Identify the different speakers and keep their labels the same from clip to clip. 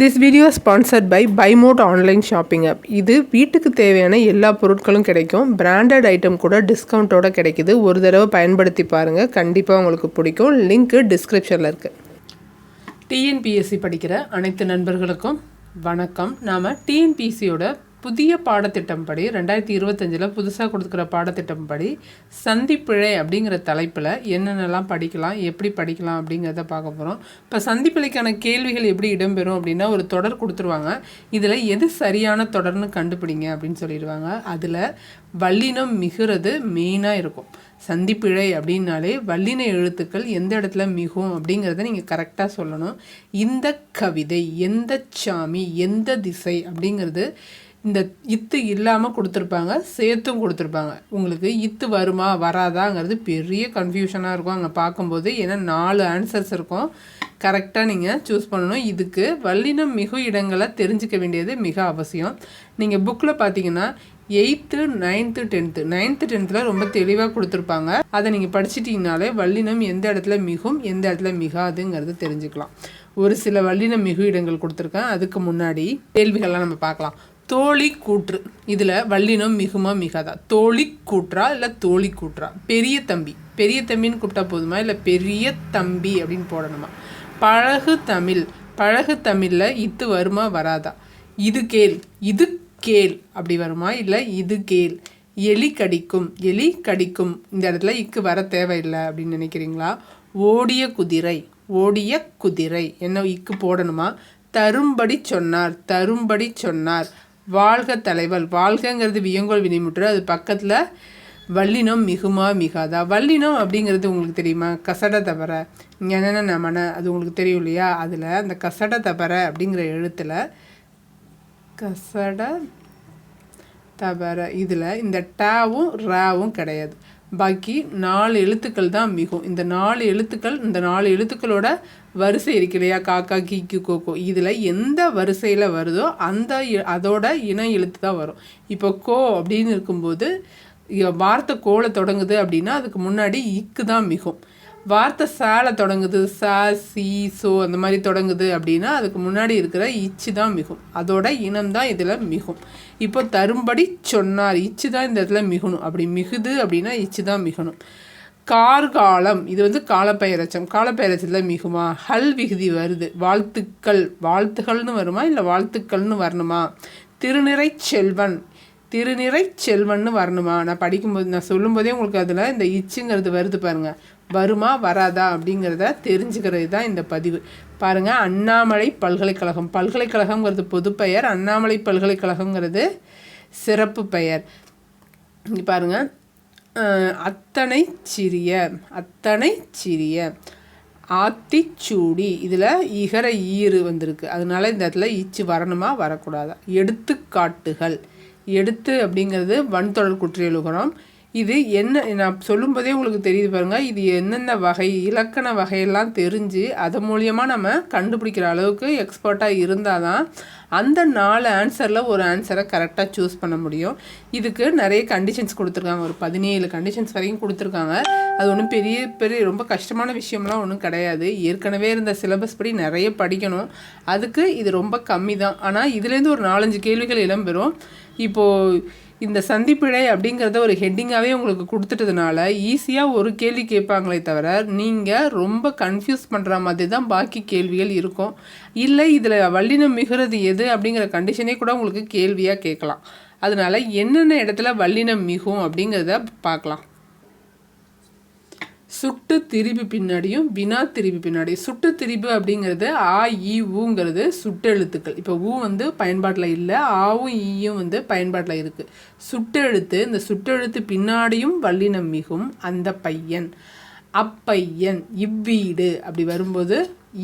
Speaker 1: This video sponsored by Bymode online shopping app இது வீட்டுக்கு தேவையான எல்லா பொருட்களும் கிடைக்கும். பிராண்டட் ஐட்டம் கூட டிஸ்கவுண்ட்டோட கிடைக்குது. ஒரு தடவை பயன்படுத்தி பாருங்கள் கண்டிப்பாக உங்களுக்கு பிடிக்கும். லிங்க்கு டிஸ்கிரிப்ஷனில் இருக்குது டிஎன்பிஎஸ்சி படிக்கிற அனைத்து நண்பர்களுக்கும் வணக்கம். நாம் டிஎன்பிஎஸ்சியோட புதிய பாடத்திட்டம் படி ரெண்டாயிரத்தி இருபத்தஞ்சில் புதுசாக கொடுத்துக்கிற பாடத்திட்டம் படி சந்திப்பிழை அப்படிங்கிற தலைப்பில் என்னென்னலாம் படிக்கலாம் எப்படி படிக்கலாம் அப்படிங்கிறத பார்க்க போகிறோம் இப்போ சந்திப்பிழைக்கான கேள்விகள் எப்படி இடம்பெறும் அப்படின்னா ஒரு தொடர் கொடுத்துருவாங்க. இதில் எது சரியான தொடர்னு கண்டுபிடிங்க அப்படின்னு சொல்லிடுவாங்க. அதில் வல்லினம் மிகுறது மெயினாக இருக்கும். சந்திப்பிழை அப்படின்னாலே வல்லின எழுத்துக்கள் எந்த இடத்துல மிகும் அப்படிங்கிறத நீங்கள் கரெக்டாக சொல்லணும். இந்த கவிதை எந்த சாமி எந்த திசை அப்படிங்கிறது இந்த இத்து இல்லாமல் கொடுத்துருப்பாங்க சேர்த்தும் கொடுத்துருப்பாங்க. உங்களுக்கு இத்து வருமா வராதாங்கிறது பெரிய கன்ஃபியூஷனாக இருக்கும் அங்கே பார்க்கும்போது. ஏன்னா நாலு ஆன்சர்ஸ் இருக்கும். கரெக்டாக நீங்கள் சூஸ் பண்ணணும். இதுக்கு வல்லினம் மிகு இடங்களை தெரிஞ்சிக்க வேண்டியது மிக அவசியம். நீங்கள் புக்கில் பார்த்தீங்கன்னா எயித்து நைன்த்து டென்த்து நைன்த்து டென்த்தில் ரொம்ப தெளிவாக கொடுத்துருப்பாங்க. அதை நீங்கள் படிச்சிட்டிங்கனாலே வல்லினம் எந்த இடத்துல மிகும் எந்த இடத்துல மிகாதுங்கிறது தெரிஞ்சுக்கலாம். ஒரு சில வல்லினம் மிகு இடங்கள் கொடுத்துருக்கேன். அதுக்கு முன்னாடி கேள்விகள்லாம் நம்ம பார்க்கலாம். தோழி கூற்று இதில் வல்லினம் மிகுமா மிகாதா? தோழி கூற்றா இல்லை தோழி கூற்றா பெரிய தம்பி. பெரிய தம்பின்னு கூப்பிட்டா போதுமா? இல்லை பெரிய தம்பி அப்படின்னு போடணுமா? பழகு தமிழ். பழகு தமிழில் இத்து வருமா வராதா? இது கேள். இது கேள். அப்படி வருமா? இல்லை இது கேள். எலி கடிக்கும். எலி கடிக்கும். இந்த இடத்துல இக்கு வர தேவையில்லை அப்படின்னு நினைக்கிறீங்களா? ஓடிய குதிரை. ஓடிய குதிரை. என்ன இக்கு போடணுமா? தரும்படி சொன்னார். தரும்படி சொன்னார். வாழ்க தலைவர் வாழ்கங்கிறது வியங்கோல் வினைமுற்று அது பக்கத்தில் வல்லினம் மிகுமா மிகாதா. வல்லினம் அப்படிங்கிறது உங்களுக்கு தெரியுமா? கசட தவற. என்னென்ன நமன அது உங்களுக்கு தெரியும் இல்லையா? அதில் அந்த கசட தவற அப்படிங்கிற எழுத்தில் கசட தவற. இதில் இந்த டாவும் ராவும் கிடையாது. பாக்கி நாலு எழுத்துக்கள் தான் மிகும். இந்த நாலு எழுத்துக்கள் இந்த நாலு எழுத்துக்களோட வரிசை இருக்கு இல்லையா? காக்கா கீக்கு கோகோ இதில் எந்த வரிசையில் வருதோ அந்த அதோட இன எழுத்து தான் வரும். இப்போ கோ அப்படின்னு இருக்கும்போது வார்த்தை கோலை தொடங்குது அப்படின்னா அதுக்கு முன்னாடி இக்கு தான் மிகும். வார்த்தை சேலை தொடங்குது. சா சி சோ அந்த மாதிரி தொடங்குது அப்படின்னா அதுக்கு முன்னாடி இருக்கிற இச்சு தான் மிகும். அதோட இனம் தான் இதில் மிகும். இப்போ தரும்படி சொன்னார். இச்சு தான் இந்த இடத்துல மிகுணும். அப்படி மிகுது அப்படின்னா இச்சு தான் மிகுணும். கார்காலம். இது வந்து காலப்பெயரச்சம். காலப்பெயரச்சத்தில் மிகுமா? ஹல் விகுதி வருது. வாழ்த்துக்கள். வாழ்த்துகள்னு வருமா? இல்லை வாழ்த்துக்கள்னு வரணுமா? திருநிறை செல்வன். திருநிறை செல்வன்னு வரணுமா? நான் படிக்கும்போது நான் சொல்லும்போதே உங்களுக்கு அதில் இந்த இச்சுங்கிறது வருது பாருங்கள் வருமா? வராதா? அப்படிங்கிறத தெரிஞ்சுக்கிறது தான் இந்த பதிவு. பாருங்கள் அண்ணாமலை பல்கலைக்கழகம். பல்கலைக்கழகங்கிறது பொதுப்பெயர் அண்ணாமலை பல்கலைக்கழகங்கிறது சிறப்பு பெயர். இங்கே பாருங்கள் அத்தனை சிறிய அத்தனை சிறிய ஆத்திச்சூடி. இதில் இகர ஈறு வந்திருக்கு. அதனால இந்த இடத்துல ஈச்சு வரணுமா வரக்கூடாதா? எடுத்துக்காட்டுகள். எடுத்து அப்படிங்கிறது வன்தொடர் குற்றியலுகரம் இது என்ன நான் சொல்லும்போதே உங்களுக்கு தெரியுது பாருங்கள் இது என்னென்ன வகை இலக்கண வகையெல்லாம் தெரிஞ்சு அது மூலியமாக நம்ம கண்டுபிடிக்கிற அளவுக்கு எக்ஸ்பர்ட்டாக இருந்தால் தான் அந்த நாலு ஆன்சரில் ஒரு ஆன்சரை கரெக்டாக சூஸ் பண்ண முடியும். இதுக்கு நிறைய கண்டிஷன்ஸ் கொடுத்துருக்காங்க. ஒரு பதினேழு கண்டிஷன்ஸ் வரைக்கும் கொடுத்துருக்காங்க. அது ஒன்றும் பெரிய பெரிய ரொம்ப கஷ்டமான விஷயம்லாம் ஒன்றும் கிடையாது. ஏற்கனவே இருந்த சிலபஸ் படி நிறைய படிக்கணும். அதுக்கு இது ரொம்ப கம்மி தான். ஆனால் இதுலேருந்து ஒரு நாலஞ்சு கேள்விகள் இடம்பெறும் இப்போது இந்த சந்திப்பிழை அப்படிங்கிறத ஒரு ஹெட்டிங்காகவே உங்களுக்கு கொடுத்துட்டதுனால ஈஸியாக ஒரு கேள்வி கேட்பாங்களே தவிர நீங்கள் ரொம்ப கன்ஃபியூஸ் பண்ணுற மாதிரி தான் பாக்கி கேள்விகள் இருக்கும். இல்லை இதில் வல்லினம் மிகிறது எது அப்படிங்கிற கண்டிஷனே கூட உங்களுக்கு கேள்வியாக கேட்கலாம். அதனால் என்னென்ன இடத்துல வல்லினம் மிகும் அப்படிங்கிறத பார்க்கலாம் சுட்டு திரிபு பின்னாடியும் வினா திரிபு பின்னாடி சுட்டு திரிபு அப்படிங்கிறது ஆ இ ஊங்கிறது சுட்டெழுத்துக்கள் இப்போ ஊ வந்து பயன்பாட்டில் இல்லை ஆவும் ஈயும் வந்து பயன்பாட்டில் இருக்குது சுட்டு எழுத்து இந்த சுட்டெழுத்து பின்னாடியும் வல்லினம் மிகும் அந்த பையன். அப்பையன் இவ்வீடு அப்படி வரும்போது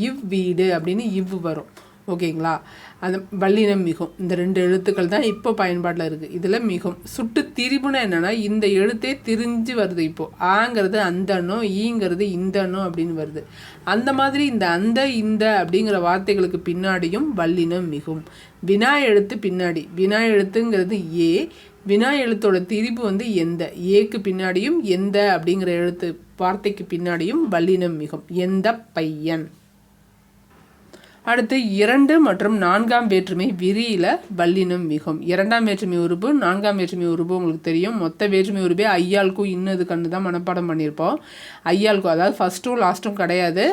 Speaker 1: இவ்வீடு அப்படின்னு இவ் வரும். ஓகேங்களா? அந்த வல்லினம் மிகும். இந்த ரெண்டு எழுத்துக்கள் தான் இப்போ பயன்பாட்டில் இருக்குது இதில் மிகும். சுட்டு திரிபுணம் என்னென்னா இந்த எழுத்தே திரிஞ்சு வருது இப்போது ஆங்கிறது அந்தனோ ஈங்கிறது இந்தனோ அப்படின்னு வருது. அந்த மாதிரி இந்த அந்த இந்த அப்படிங்கிற வார்த்தைகளுக்கு பின்னாடியும் வல்லினம் மிகும். வினா எழுத்து பின்னாடி. வினா எழுத்துங்கிறது ஏ. வினா எழுத்தோட திரிபு வந்து எந்த? ஏக்கு பின்னாடியும் எந்த அப்படிங்கிற எழுத்து வார்த்தைக்கு பின்னாடியும் வல்லினம் மிகும். எந்த பையன்? அடுத்து இரண்டு மற்றும் நான்காம் வேற்றுமை விரியில வல்லினம் மிகும். இரண்டாம் வேற்றுமை உருபு நான்காம் வேற்றுமை உருபு உங்களுக்கு தெரியும். மொத்த வேற்றுமை உருபே ஐயாளுக்கும் இன்னது கண்ணு தான் மனப்பாடம் பண்ணியிருப்போம் ஐயாளுக்கும் அதாவது ஃபஸ்ட்டும் லாஸ்ட்டும் கிடையாது.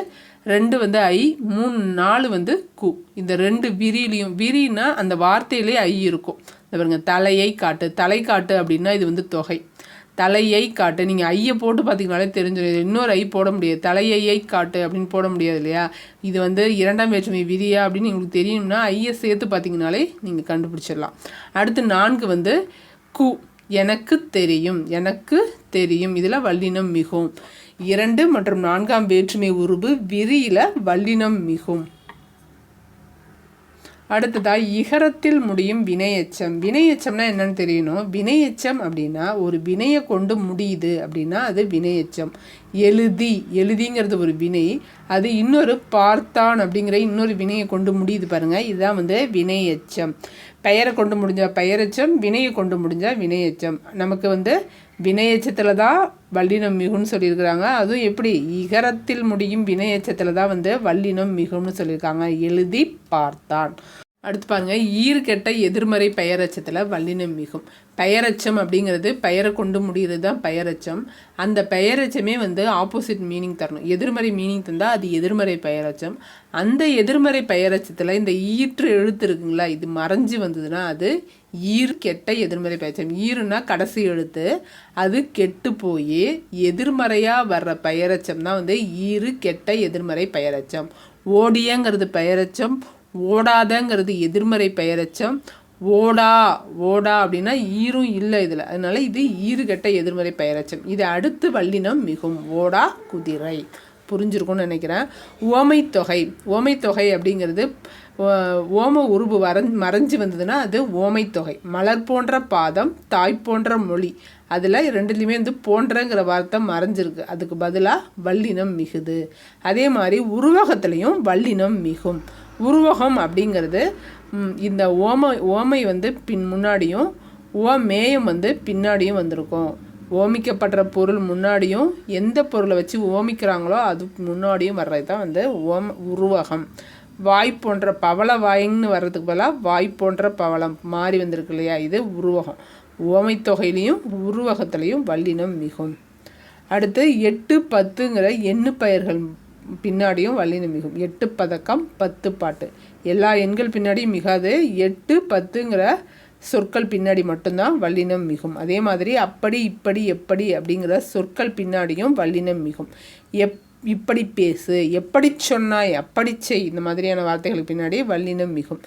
Speaker 1: ரெண்டு வந்து ஐ மூணு நாலு வந்து கு. இந்த ரெண்டு விரிலையும் விரின்னா அந்த வார்த்தையிலே ஐ இருக்கும். இந்த பாருங்க தலையை காட்டு. தலை காட்டு அப்படின்னா இது வந்து தொகை. தலையை காட்டு. நீங்கள் ஐயை போட்டு பார்த்தீங்கனாலே தெரிஞ்சிடும். இன்னொரு ஐ போட முடியாது. தலையை காட்டு அப்படின்னு போட முடியாது இல்லையா? இது வந்து இரண்டாம் வேற்றுமை விதியா அப்படின்னு உங்களுக்கு தெரியணும்னா ஐயை சேர்த்து பார்த்தீங்கனாலே நீங்கள் கண்டுபிடிச்சிடலாம். அடுத்து நான்கு வந்து கு எனக்கு தெரியும். எனக்கு தெரியும். இதில் வல்லினம் மிகும். இரண்டு மற்றும் நான்காம் வேற்றுமை உருபு விரியில வல்லினம் மிகும். அடுத்ததாக இகரத்தில் முடியும் வினையச்சம். வினையச்சம்னா என்னன்னு தெரியணும். வினையச்சம் அப்படின்னா ஒரு வினையை கொண்டு முடியுது அப்படின்னா அது வினையச்சம். எழுதி எழுதிங்கிறது ஒரு வினை. அது இன்னொரு பார்த்தான் அப்படிங்கிற இன்னொரு வினையை கொண்டு முடியுது பாருங்க. இதுதான் வந்து வினையச்சம். பெயரை கொண்டு முடிஞ்சால் பெயரச்சம் வினையை கொண்டு முடிஞ்சால் வினையச்சம். நமக்கு வந்து வினையச்சத்தில் தான் வல்லினம் மிகுன்னு சொல்லியிருக்கிறாங்க. அதுவும் எப்படி? இகரத்தில் முடியும் வினையச்சத்தில் தான் வந்து வல்லினம் மிகும்னு சொல்லியிருக்காங்க. எழுதி பார்த்தான். அடுத்து பாருங்க ஈர்கெட்ட எதிர்மறை பெயரச்சத்தில் வல்லினம் மிகும். பெயரச்சம் அப்படிங்கிறது பெயரை கொண்டு முடிகிறது தான் பெயரச்சம். அந்த பெயரச்சமே வந்து ஆப்போசிட் மீனிங் தரணும். எதிர்மறை மீனிங் தந்தால் அது எதிர்மறை பெயரச்சம். அந்த எதிர்மறை பெயரச்சத்தில் இந்த ஈற்று எழுத்து இருக்குங்களா இது மறைஞ்சு வந்ததுன்னா அது ஈர் கெட்ட எதிர்மறை பெயரச்சம். ஈருனா கடைசி எழுத்து. அது கெட்டு போய் எதிர்மறையாக வர்ற பெயரச்சம் தான் வந்து ஈரு கெட்ட எதிர்மறை பெயரச்சம். ஓடியங்கிறது பெயரச்சம். ஓடாதங்கிறது எதிர்மறை பெயரச்சம். ஓடா ஓடா அப்படின்னா ஈரும் இல்லை இதில். அதனால இது ஈறுகட்ட எதிர்மறை பெயரச்சம். இது அடுத்து வல்லினம் மிகும். ஓடா குதிரை. புரிஞ்சிருக்கும்னு நினைக்கிறேன். ஓமைத்தொகை. ஓமைத்தொகை அப்படிங்கிறது ஓம உருவு வரஞ் மறைஞ்சு வந்ததுன்னா அது ஓமைத்தொகை. மலர் போன்ற பாதம் தாய் போன்ற மொழி. அதில் ரெண்டுலேயுமே வந்து போன்றங்கிற வார்த்தை மறைஞ்சிருக்கு. அதுக்கு பதிலாக வல்லினம் மிகுது. அதே மாதிரி உருவகத்துலேயும் வல்லினம் மிகும். உருவகம் அப்படிங்கிறது இந்த ஓமை ஓமை வந்து பின் முன்னாடியும் ஓ மேயம் வந்து பின்னாடியும் வந்திருக்கும். ஓமிக்கப்படுற பொருள் முன்னாடியும் எந்த பொருளை வச்சு ஓமிக்கிறாங்களோ அது முன்னாடியும் வர்றது தான் வந்து ஓம உருவகம். வாய் போன்ற பவள வாயின்னு வர்றதுக்கு பதிலாக வாய் போன்ற பவளம் மாறி வந்திருக்கு இல்லையா? இது உருவகம். ஓமை தொகையிலையும் உருவகத்துலேயும் வல்லினம் மிகும். அடுத்து எட்டு பத்துங்கிற எண்ணு பயிர்கள் பின்னாடியும் வல்லினம் மிகும். எட்டு பதக்கம் பத்து பாட்டு. எல்லா எண்கள் பின்னாடியும் மிகாது. எட்டு பத்துங்கிற சொற்கள் பின்னாடி மட்டும்தான் வல்லினம் மிகும். அதே மாதிரி அப்படி இப்படி எப்படி அப்படிங்கிற சொற்கள் பின்னாடியும் வல்லினம் மிகும். எப் இப்படி பேசு எப்படி சொன்னாய் அப்படி செய் இந்த மாதிரியான வார்த்தைகளுக்கு பின்னாடி வல்லினம் மிகும்.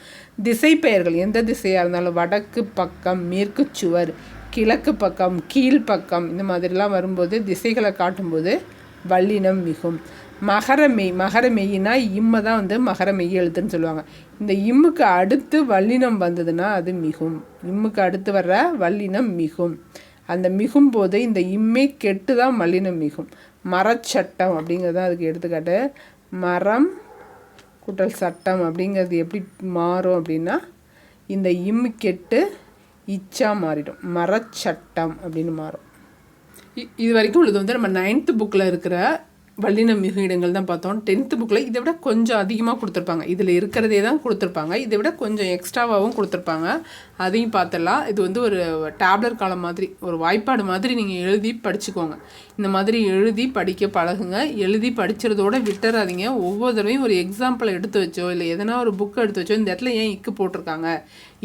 Speaker 1: திசை பெயர்கள் எந்த திசையாக இருந்தாலும் வடக்கு பக்கம் மேற்கு சுவர் கிழக்கு பக்கம் கீழ்ப்பக்கம் இந்த மாதிரிலாம் வரும்போது திசைகளை காட்டும்போது வல்லினம் மிகும். மகர மெய் மகர மெய்யினா இம்மை தான் வந்து மகர மெய் எழுத்துன்னு சொல்லுவாங்க. இந்த இம்முக்கு அடுத்து வல்லினம் வந்ததுன்னா அது மிகும். இம்முக்கு அடுத்து வர்ற வல்லினம் மிகும். அந்த மிகும் போது இந்த இம்மை கெட்டு தான் மல்லினம் மிகும். மரச்சட்டம் அப்படிங்கிறது தான் அதுக்கு எடுத்துக்காட்டு. மரம் குட்டல் சட்டம் அப்படிங்கிறது எப்படி மாறும் அப்படின்னா இந்த இம்மு கெட்டு இச்சா மாறிடும். மரச்சட்டம் அப்படின்னு மாறும். இது வரைக்கும் உள்ளது வந்து நம்ம நைன்த்து புக்கில் இருக்கிற வல்லின மிகு இடங்கள் தான் பார்த்தோம். டென்த்து புக்கில் இதை விட கொஞ்சம் அதிகமாக கொடுத்துருப்பாங்க. இதில் இருக்கிறதே தான் கொடுத்துருப்பாங்க. இதை விட கொஞ்சம் எக்ஸ்ட்ராவாகவும் கொடுத்துருப்பாங்க. அதையும் பார்த்துடலாம். இது வந்து ஒரு டேப்லர் காலம் மாதிரி ஒரு வாய்ப்பாடு மாதிரி நீங்கள் எழுதி படிச்சுக்கோங்க. இந்த மாதிரி எழுதி படிக்க பழகுங்க. எழுதி படிச்சுறதோட விட்டுறாதீங்க. ஒவ்வொரு தடவையும் ஒரு எக்ஸாம்பிள் எடுத்து வச்சோ இல்லை எதனா ஒரு புக்கை எடுத்து வச்சோ இந்த இடத்துல ஏன் இக்கு போட்டிருக்காங்க?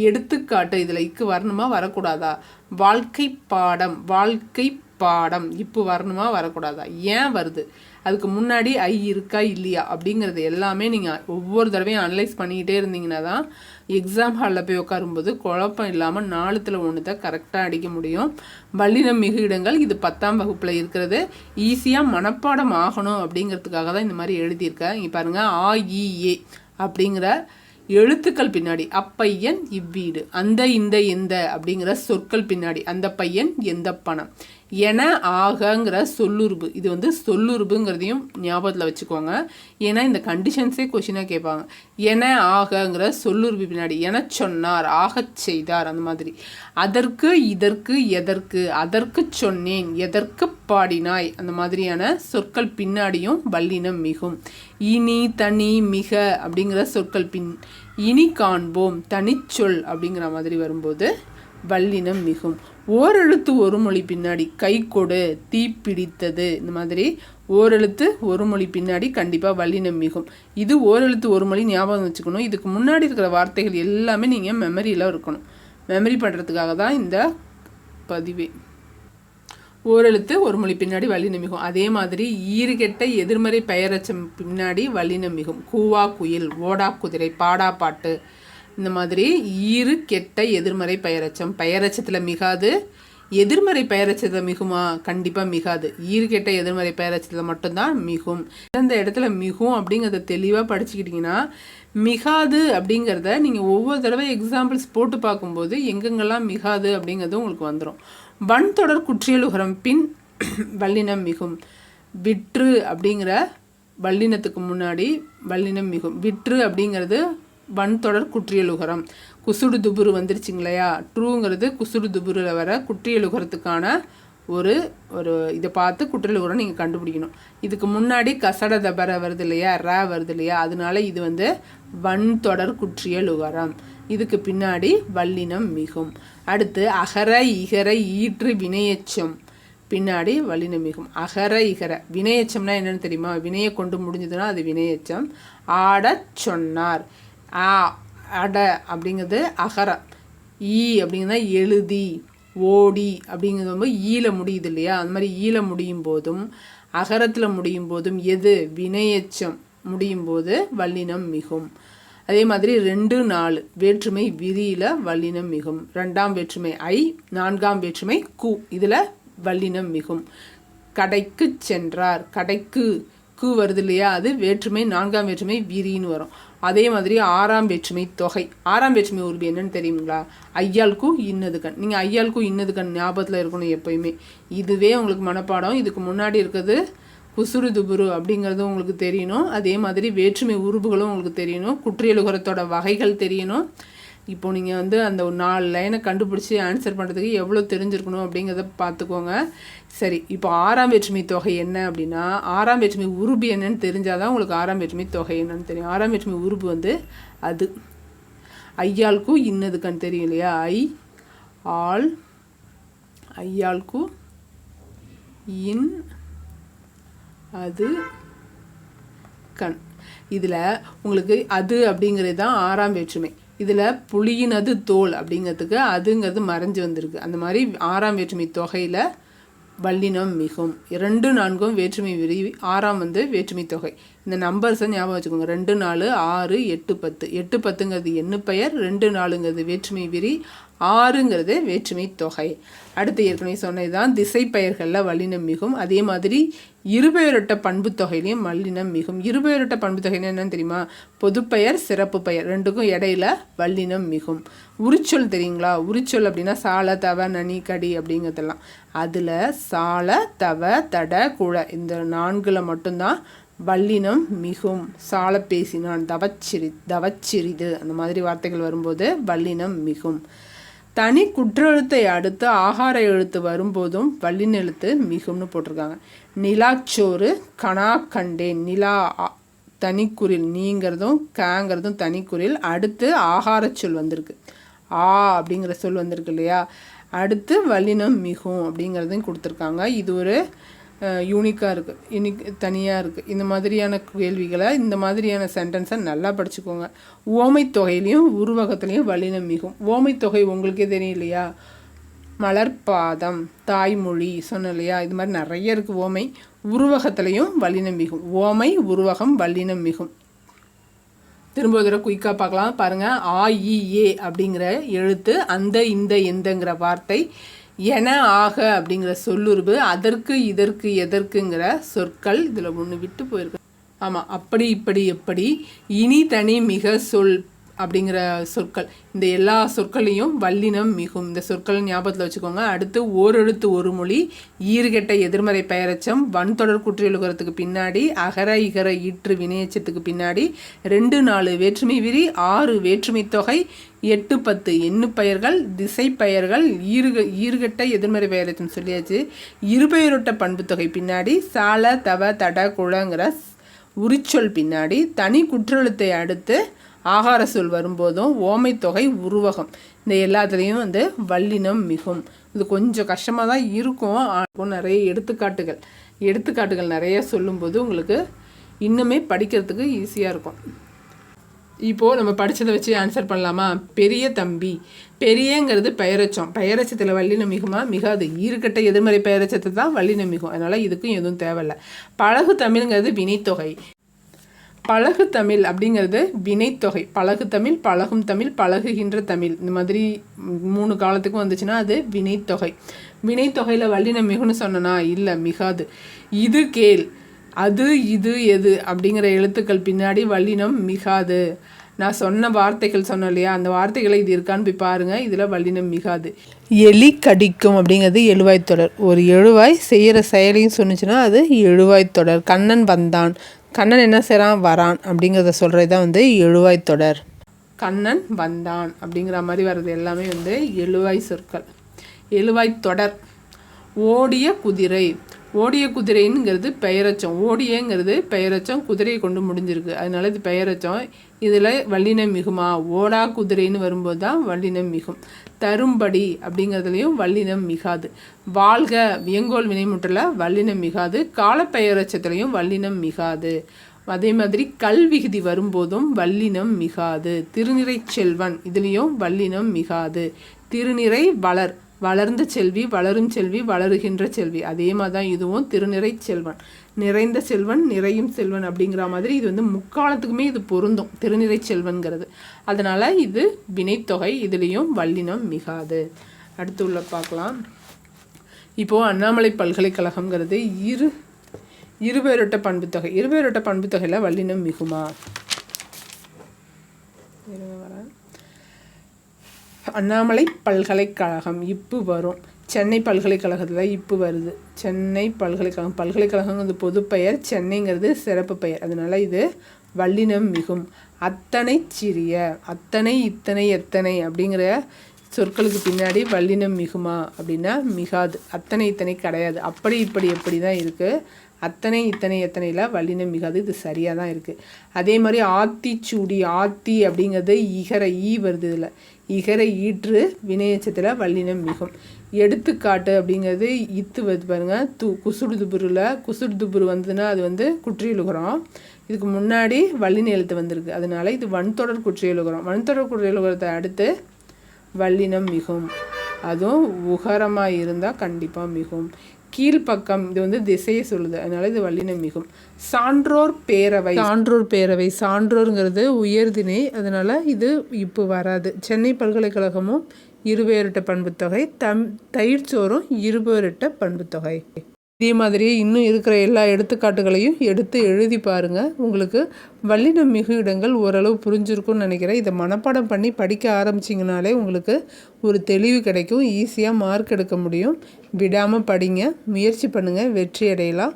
Speaker 1: எடுத்துக்காட்டு இதில் இக்கு வரணுமா வரக்கூடாதா? வாழ்க்கை பாடம் வாழ்க்கை பாடம் இப்போ வரணுமா வரக்கூடாதா? ஏன் வருது? அதுக்கு முன்னாடி ஐ இருக்கா இல்லையா அப்படிங்கிறது எல்லாமே நீங்கள் ஒவ்வொரு தடவையும் அனலைஸ் பண்ணிக்கிட்டே இருந்தீங்கன்னா தான் எக்ஸாம் ஹாலில் போய் உட்காரும்போது குழப்பம் இல்லாமல் நாலுத்தில் ஒன்று தான் கரெக்டாக அடிக்க முடியும். வல்லினம் மிகு இடங்கள் இது பத்தாம் வகுப்பில் இருக்கிறது. ஈஸியாக மனப்பாடம் ஆகணும் அப்படிங்கிறதுக்காக தான் இந்த மாதிரி எழுதியிருக்கேன். இங்கே பாருங்கள் ஆஇஏ அப்படிங்கிற எழுத்துக்கள் பின்னாடி அப்பையன் இவ்வீடு அந்த இந்த எந்த அப்படிங்கிற சொற்கள் பின்னாடி அந்த பையன் எந்த பணம். என ஆகங்கிற சொல்லுறுப்பு. இது வந்து சொல்லுறுப்புங்கிறதையும் ஞாபகத்தில் வச்சுக்கோங்க. ஏன்னா இந்த கண்டிஷன்ஸே கொஷினாக கேட்பாங்க. என ஆகங்கிற சொல்லுறுப்பு பின்னாடி என சொன்னார் ஆகச் செய்தார் அந்த மாதிரி. அதற்கு இதற்கு எதற்கு அதற்கு சொன்னேன் எதற்கு பாடினாய் அந்த மாதிரியான சொற்கள் பின்னாடியும் வல்லினம் மிகும். இனி தனி மிக அப்படிங்கிற சொற்கள் பின் இனி காண்போம் தனிச்சொல் அப்படிங்கிற மாதிரி வரும்போது வல்லினம் மிகும். ஓரெழுத்து ஒரு மொழி பின்னாடி கை கொடு தீ பிடித்தது. இந்த மாதிரி ஓரெழுத்து ஒரு மொழி பின்னாடி கண்டிப்பாக வல்லினம் மிகும். இது ஓரெழுத்து ஒரு மொழி ஞாபகம் வச்சுக்கணும். இதுக்கு முன்னாடி இருக்கிற வார்த்தைகள் எல்லாமே நீங்கள் மெமரியில் இருக்கணும். மெமரி பண்ணுறதுக்காக தான் இந்த பதிவே. ஓரெழுத்து ஒரு மொழி பின்னாடி வல்லினம் மிகும். அதே மாதிரி ஈறுகெட்ட எதிர்மறை பெயரச்சம் பின்னாடி வல்லினம் மிகும். கூவா குயில் ஓடா குதிரை பாடா பாட்டு இந்த மாதிரி இரு கெட்ட எதிர்மறை பெயரச்சம். பெயரச்சத்தில் மிகாது. எதிர்மறை பெயரச்சத்தில் மிகுமா? கண்டிப்பாக மிகாது. ஈறு கெட்ட எதிர்மறை பெயரச்சத்தில் மட்டும்தான் மிகும். இந்த இடத்துல மிகும் அப்படிங்கிறத தெளிவாக படிச்சுக்கிட்டிங்கன்னா மிகாது அப்படிங்கிறத நீங்கள் ஒவ்வொரு தடவை எக்ஸாம்பிள்ஸ் போட்டு பார்க்கும்போது எங்கெங்கெல்லாம் மிகாது அப்படிங்கிறது உங்களுக்கு வந்துடும் வன் தொடர் குற்றியலுகரம் பின் வல்லினம் மிகும். விற்று அப்படிங்கிற வல்லினத்துக்கு முன்னாடி வல்லினம் மிகும். விற்று அப்படிங்கிறது வன்தொடர் குற்றியலுகரம். குசுடு துபுரு வந்துருச்சுங்களையா? ட்ரூங்கிறது குசுடு துபுரில் வர குற்றியலுகரத்துக்கான ஒரு ஒரு இதை பார்த்து குற்றியலுகரம் நீங்கள் கண்டுபிடிக்கணும். இதுக்கு முன்னாடி கசட தபர வருது இல்லையா? ர வருது இல்லையா? அதனால இது வந்து வன்தொடர் குற்றியலுகரம். இதுக்கு பின்னாடி வல்லினம் மிகும். அடுத்து அகர இகர ஈற்று வினையச்சம். பின்னாடி வல்லினம் மிகும். அகர இகர. வினையச்சம்னா என்னென்னு தெரியுமா? வினையை கொண்டு முடிஞ்சதுன்னா அது வினையச்சம். ஆடச் சொன்னார். ஆ அட அப்படிங்கிறது அகர. ஈ அப்படிங்கிறத எழுதி ஓடி அப்படிங்கிறது ரொம்ப ஈல முடியுது இல்லையா? அந்த மாதிரி ஈல முடியும் போதும் அகரத்தில் முடியும் போதும் எது? வினையச்சம் முடியும் போது வல்லினம் மிகும். அதே மாதிரி ரெண்டு நாலு வேற்றுமை விரியில வல்லினம் மிகும். ரெண்டாம் வேற்றுமை ஐ நான்காம் வேற்றுமை கு இதில் வல்லினம் மிகும். கடைக்கு சென்றார் கடைக்கு கு வருது இல்லையா? அது வேற்றுமை நான்காம் வேற்றுமை விரின்னு வரும். அதே மாதிரி ஆறாம் வேற்றுமை தொகை. ஆறாம் வேற்றுமை உருவி என்னன்னு தெரியுங்களா? ஐயாளுக்கும் இன்னது கண். நீங்கள் ஐயாளுக்கும் இன்னது கண் ஞாபகத்தில் இருக்கணும் எப்பயுமே. இதுவே உங்களுக்கு மனப்பாடம். இதுக்கு முன்னாடி இருக்கிறது குசுறு துபுரு அப்படிங்கிறதும் உங்களுக்கு தெரியணும். அதே மாதிரி வேற்றுமை உருவுகளும் உங்களுக்கு தெரியணும். குற்றியலுகரத்தோட வகைகள் தெரியணும். இப்போது நீங்கள் வந்து அந்த ஒரு நாலு லைனை கண்டுபிடிச்சி ஆன்சர் பண்ணுறதுக்கு எவ்வளோ தெரிஞ்சிருக்கணும் அப்படிங்கிறத பார்த்துக்கோங்க. சரி இப்போ ஆறாம் வேற்றுமை தொகை என்ன அப்படின்னா ஆறாம் வேற்றுமை உருபு என்னன்னு தெரிஞ்சால் தான் உங்களுக்கு ஆறாம் வேற்றுமை தொகை என்னன்னு தெரியும். ஆறாம் வேற்றுமை உருபு வந்து அது. ஐயாளுக்கும் இன்னதுக்கன்னு தெரியும் இல்லையா? ஐ ஆள் ஐயாளுக்கும் இன் அது கண். இதில் உங்களுக்கு அது அப்படிங்கிறது தான் ஆறாம் வேற்றுமை. இதில் புளியினது தோல் அப்படிங்கிறதுக்கு அதுங்கிறது மறைஞ்சு வந்திருக்கு. அந்த மாதிரி ஆறாம் வேற்றுமை தொகையில் வல்லினம் மிகும். ரெண்டு நான்கும் வேற்றுமை விரி ஆறாம் வந்து வேற்றுமை தொகை. இந்த நம்பர்ஸை ஞாபகம் வச்சுக்கோங்க. ரெண்டு நாலு ஆறு எட்டு பத்து. எட்டு பத்துங்கிறது எண்ணு பெயர் ரெண்டு நாலுங்கிறது வேற்றுமை விரி ஆறுங்கிறது வேற்றுமை தொகை. அடுத்து ஏற்கனவே சொன்னது தான் திசை பெயர்களில் வல்லினம் மிகும். அதே மாதிரி இருபெயரொட்ட பண்பு தொகையிலையும் வல்லினம் மிகும். இருபெயரொட்ட பண்பு தொகைன்னு என்னன்னு தெரியுமா? பொதுப்பெயர் சிறப்பு பெயர். ரெண்டுக்கும் இடையில வல்லினம் மிகும். உரிச்சொல் தெரியுங்களா? உரிச்சொல் அப்படின்னா சால தவ நனி கடி அப்படிங்கிறதெல்லாம். அதில் சால தவ தட குழ இந்த நான்கில் மட்டும்தான் வல்லினம் மிகும். சால பேசினான் தவச்சிரி தவச்சிறிது அந்த மாதிரி வார்த்தைகள் வரும்போது வல்லினம் மிகும். தனி குற்றெழுத்தை அடுத்து ஆகார எழுத்து வரும்போதும் வல்லின எழுத்து மிகும்னு போட்டிருக்காங்க. நிலாச்சோறு கணா கண்டேன் நிலா தனிக்குறில் நீங்கிறதும் கேங்கிறதும் தனிக்குறில் அடுத்து ஆகார சொல் வந்திருக்கு. ஆ அப்படிங்கிற சொல் வந்திருக்கு இல்லையா? அடுத்து வல்லினம் மிகும் அப்படிங்கிறதையும் கொடுத்துருக்காங்க. இது ஒரு யூனிக்காக இருக்குது யூனிக் தனியாக இருக்குது இந்த மாதிரியான கேள்விகளை இந்த மாதிரியான சென்டென்ஸை நல்லா படிச்சுக்கோங்க. ஓமை தொகையிலையும் உருவகத்துலேயும் வலினம் மிகும். ஓமை தொகை உங்களுக்கே தெரியும் இல்லையா? மலர்பாதம் தாய்மொழி சொன்னேன் இல்லையா? இது மாதிரி நிறைய இருக்குது ஓமை உருவகத்துலேயும் வலினம் மிகும். ஓமை உருவகம் வல்லினம் மிகும். திரும்ப ஒரு தடவை குயிக்காக பார்க்கலாம். பாருங்கள் ஆஇஏ அப்படிங்கிற எழுத்து அந்த இந்த எந்தங்கிற வார்த்தை என ஆக அப்படிங்கிற சொல்லுருவு அதற்கு இதற்கு எதற்குங்கிற சொற்கள் இதில் ஒன்று விட்டு போயிருக்கு. ஆமாம் அப்படி இப்படி எப்படி இனி தனி மிக சொல் அப்படிங்கிற சொற்கள். இந்த எல்லா சொற்களையும் வல்லினம் மிகும். இந்த சொற்கள் ஞாபகத்தில் வச்சுக்கோங்க. அடுத்து ஓரெழுத்து ஒரு மொழி ஈர்கெட்ட எதிர்மறை பெயரச்சம் வன்தொடர் குற்றியலுகரத்துக்கு பின்னாடி அகர இகர ஈற்று வினையச்சத்துக்கு பின்னாடி ரெண்டு நாலு வேற்றுமை விரி ஆறு வேற்றுமை தொகை எட்டு பத்து எண்ணு பெயர்கள் திசை பெயர்கள் ஈருக ஈர்கட்ட எதிர்மறை பெயரச்சம் சொல்லியாச்சு. இருபெயரொட்ட பண்பு தொகை பின்னாடி சால தவ தட குழங்கிற உரிச்சொல் பின்னாடி தனி குற்றெழுத்தை அடுத்து ஆகார சொல் வரும்போதும் ஓமை தொகை உருவகம். இந்த எல்லாத்துலேயும் வந்து வல்லினம் மிகும். இது கொஞ்சம் கஷ்டமாக தான் இருக்கும். ஆனாலும் நிறைய எடுத்துக்காட்டுகள். எடுத்துக்காட்டுகள் நிறைய சொல்லும்போது உங்களுக்கு இன்னுமே படிக்கிறதுக்கு ஈஸியாக இருக்கும். இப்போது நம்ம படித்ததை வச்சு ஆன்சர் பண்ணலாமா? பெரிய தம்பி. பெரியங்கிறது பெயரச்சம். பெயரச்சத்தில் வல்லின மிகுமா? மிகாது. ஈறுகட்ட எதிர்மறை பெயரச்சத்தை தான் வல்லின மிகும். அதனால் இதுக்கும் எதுவும் தேவையில்லை. பழகு தமிழ்ங்கிறது வினைத்தொகை. பழகு தமிழ் அப்படிங்கிறது வினைத்தொகை. பழகு தமிழ் பழகும் தமிழ் பழகுகின்ற தமிழ். இந்த மாதிரி மூணு காலத்துக்கும் வந்துச்சுன்னா அது வினைத்தொகை. வினைத்தொகையில் வல்லினம் மிகுன்னு சொன்னனா? இல்லை மிகாது. இது கேள். அது இது எது அப்படிங்கிற எழுத்துக்கள் பின்னாடி வல்லினம் மிகாது. நான் சொன்ன வார்த்தைகள் சொன்னேன் இல்லையா? அந்த வார்த்தைகளை இது இருக்கான்னு போய் பாருங்கள் இதில் வல்லினம் மிகாது. எலி கடிக்கும் அப்படிங்கிறது எழுவாய் தொடர். ஒரு எழுவாய் செய்கிற செயலையும் சொன்னிச்சுன்னா அது எழுவாய் தொடர். கண்ணன் வந்தான். கண்ணன் என்ன செய்கிறான் வரான். அப்படிங்கிறத சொல்கிறது தான் வந்து எழுவாய் தொடர். கண்ணன் வந்தான். அப்படிங்கிற மாதிரி வர்றது எல்லாமே வந்து எழுவாய் சொற்கள். எழுவாய் தொடர். ஓடிய குதிரை. ஓடிய குதிரைங்கிறது பெயரச்சம். ஓடியங்கிறது பெயரச்சம் குதிரையை கொண்டு முடிஞ்சிருக்கு. அதனால இது பெயரச்சம். இதில் வல்லினம் மிகுமா? ஓடா குதிரைன்னு வரும்போது தான் வல்லினம் மிகும். தரும்படி அப்படிங்கிறதுலையும் வல்லினம் மிகாது. வாழ்க வியங்கோல் வினைமுற்றில் வல்லினம் மிகாது. காலப்பெயரச்சத்துலேயும் வல்லினம் மிகாது. அதே மாதிரி கல்விகுதி வரும்போதும் வல்லினம் மிகாது. திருநிறை செல்வன் இதுலேயும் வல்லினம் மிகாது. திருநிறை வளர் வளர்ந்த செல்வி வளரும் செல்வி வளருகின்ற செல்வி. அதே மாதிரி தான் இதுவும் திருநிறை செல்வன். நிறைந்த செல்வன் நிறையும் செல்வன் அப்படிங்கிற மாதிரி இது வந்து முக்காலத்துக்குமே இது பொருந்தும் திருநிறை செல்வன்கிறது. அதனால் இது வினைத்தொகை இதுலேயும் வல்லினம் மிகாது. அடுத்து உள்ள பார்க்கலாம். இப்போது அண்ணாமலை பல்கலைக்கழகங்கிறது இரு இருபெயரொட்ட பண்புத்தொகை. பண்பு பண்புத்தொகையில் வல்லினம் மிகுமா? வரேன் அண்ணாமலை பல்கலைக்கழகம் இப்பு வரும். சென்னை பல்கலைக்கழகத்தில் இப்பு வருது. சென்னை பல்கலைக்கழகம் பல்கலைக்கழகங்கிறது பொதுப்பெயர் சென்னைங்கிறது சிறப்பு பெயர். அதனால் இது வல்லினம் மிகும். அத்தனை சிறிய அத்தனை இத்தனை எத்தனை அப்படிங்கிற சொற்களுக்கு பின்னாடி வல்லினம் மிகுமா அப்படின்னா மிகாது. அத்தனை இத்தனை கிடையாது. அப்படி இப்படி எப்படி தான் இருக்குது அத்தனை இத்தனை எத்தனையில் வல்லினம் மிகாது. இது சரியாக தான் இருக்குது அதே மாதிரி ஆத்திச்சூடி ஆத்தி அப்படிங்கிறது இகர ஈ வருது இதில். இகர ஈற்று வினையச்சத்தில் வல்லினம் மிகும். எடுத்துக்காட்டு அப்படிங்கிறது இத்து வந்து பாருங்கள் து குசுடு குசுடுதுபுரு வந்ததுன்னா அது வந்து குற்றியலுகரம் இதுக்கு முன்னாடி வல்லின எழுத்து வந்திருக்கு. அதனால இது வன்தொடர் குற்றியலுகரம் வன்தொடர் குற்றியலுகிறத்தை அடுத்து வல்லினம் மிகும். அதுவும் உகரமாக இருந்தால் கண்டிப்பாக மிகும். கீழ்ப்பக்கம் இது வந்து திசையை சொல்லுது. அதனால இது வல்லினம் மிகும் சான்றோர் பேரவை. சான்றோர் பேரவை. சான்றோருங்கிறது உயர்தினை அதனால் இது இப்போ வராது. சென்னை பல்கலைக்கழகமும் இருவேறிட்ட பண்புத்தொகை தம் தயிர்ச்சோறும் இருவேறிட்ட பண்புத்தொகை இதே மாதிரியே இன்னும் இருக்கிற எல்லா எடுத்துக்காட்டுகளையும் எடுத்து எழுதி பாருங்கள் உங்களுக்கு வல்லினம் மிகு இடங்கள் ஓரளவு புரிஞ்சிருக்கும்னு நினைக்கிறேன். இதை மனப்பாடம் பண்ணி படிக்க ஆரம்பிச்சிங்கனாலே உங்களுக்கு ஒரு தெளிவு கிடைக்கும். ஈஸியாக மார்க் எடுக்க முடியும். விடாமல் படிங்க. முயற்சி பண்ணுங்கள் வெற்றி அடையலாம்.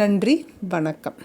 Speaker 1: நன்றி. வணக்கம்.